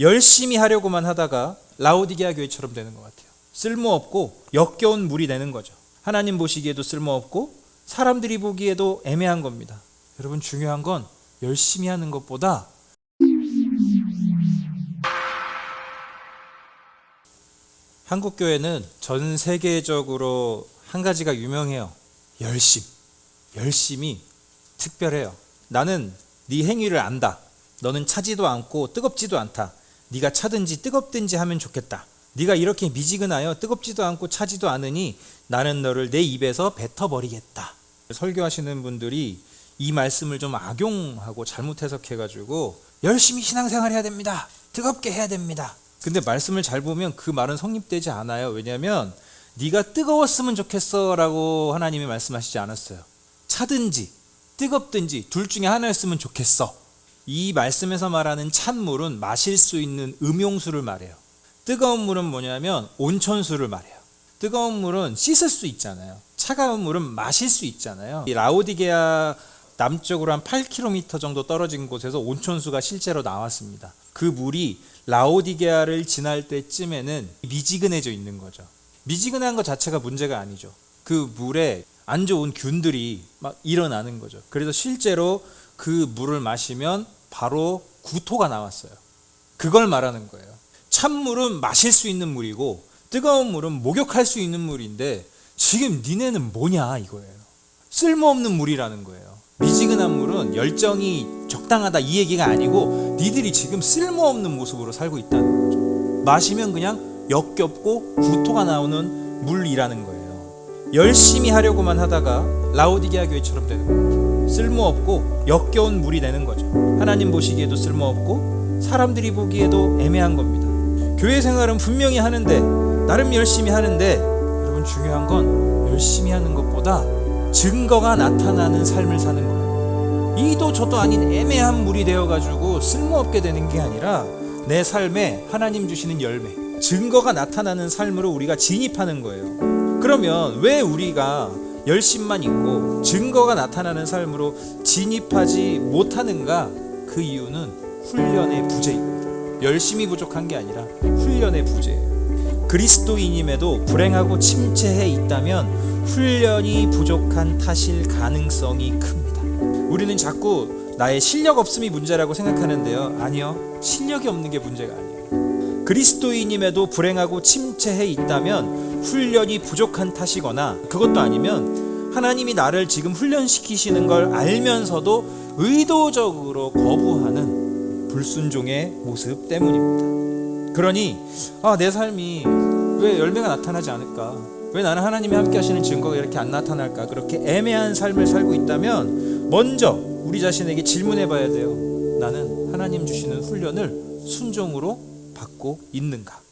열심히 하려고만 하다가 라오디게아 교회처럼 되는 것 같아요. 쓸모없고 역겨운 물이 되는 거죠. 하나님 보시기에도 쓸모없고 사람들이 보기에도 애매한 겁니다. 여러분 중요한 건 열심히 하는 것보다 한국 교회는 전 세계적으로 한 가지가 유명해요. 열심. 열심이 특별해요. 나는 네 행위를 안다. 너는 차지도 않고 뜨겁지도 않다. 네가 차든지 뜨겁든지 하면 좋겠다. 네가 이렇게 미지근하여 뜨겁지도 않고 차지도 않으니 나는 너를 내 입에서 뱉어버리겠다. 설교하시는 분들이 이 말씀을 좀 악용하고 잘못 해석해가지고 열심히 신앙생활 해야 됩니다. 뜨겁게 해야 됩니다. 근데 말씀을 잘 보면 그 말은 성립되지 않아요. 왜냐하면 네가 뜨거웠으면 좋겠어라고 하나님이 말씀하시지 않았어요. 차든지 뜨겁든지 둘 중에 하나였으면 좋겠어. 이 말씀에서 말하는 찬물은 마실 수 있는 음용수를 말해요. 뜨거운 물은 뭐냐면 온천수를 말해요. 뜨거운 물은 씻을 수 있잖아요. 차가운 물은 마실 수 있잖아요. 이 라오디게아 남쪽으로 한 8km 정도 떨어진 곳에서 온천수가 실제로 나왔습니다. 그 물이 라오디게아를 지날 때쯤에는 미지근해져 있는 거죠. 미지근한 것 자체가 문제가 아니죠. 그 물에 안 좋은 균들이 막 일어나는 거죠. 그래서 실제로 그 물을 마시면 바로 구토가 나왔어요. 그걸 말하는 거예요. 찬물은 마실 수 있는 물이고 뜨거운 물은 목욕할 수 있는 물인데 지금 니네는 뭐냐 이거예요. 쓸모없는 물이라는 거예요. 미지근한 물은 열정이 적당하다 이 얘기가 아니고 니들이 지금 쓸모없는 모습으로 살고 있다는 거죠. 마시면 그냥 역겹고 구토가 나오는 물이라는 거예요. 열심히 하려고만 하다가 라오디게아 교회처럼 되는 것 같아요. 쓸모없고 역겨운 물이 되는 거죠. 하나님 보시기에도 쓸모없고 사람들이 보기에도 애매한 겁니다. 교회 생활은 분명히 하는데 나름 열심히 하는데 여러분 중요한 건 열심히 하는 것보다 증거가 나타나는 삶을 사는 거예요. 이도 저도 아닌 애매한 물이 되어 가지고 쓸모없게 되는 게 아니라 내 삶에 하나님 주시는 열매, 증거가 나타나는 삶으로 우리가 진입하는 거예요. 그러면 왜 우리가 열심만 있고 증거가 나타나는 삶으로 진입하지 못하는가? 그 이유는 훈련의 부재입니다. 열심히 부족한 게 아니라 훈련의 부재예요. 그리스도인임에도 불행하고 침체해 있다면 훈련이 부족한 탓일 가능성이 큽니다. 우리는 자꾸 나의 실력 없음이 문제라고 생각하는데요. 아니요. 실력이 없는 게 문제가 아니에요. 그리스도인임에도 불행하고 침체해 있다면 훈련이 부족한 탓이거나 그것도 아니면 하나님이 나를 지금 훈련시키시는 걸 알면서도 의도적으로 거부하는 불순종의 모습 때문입니다. 그러니 아, 내 삶이 왜 열매가 나타나지 않을까? 왜 나는 하나님이 함께 하시는 증거가 이렇게 안 나타날까? 그렇게 애매한 삶을 살고 있다면 먼저 우리 자신에게 질문해 봐야 돼요. 나는 하나님 주시는 훈련을 순종으로 받고 있는가?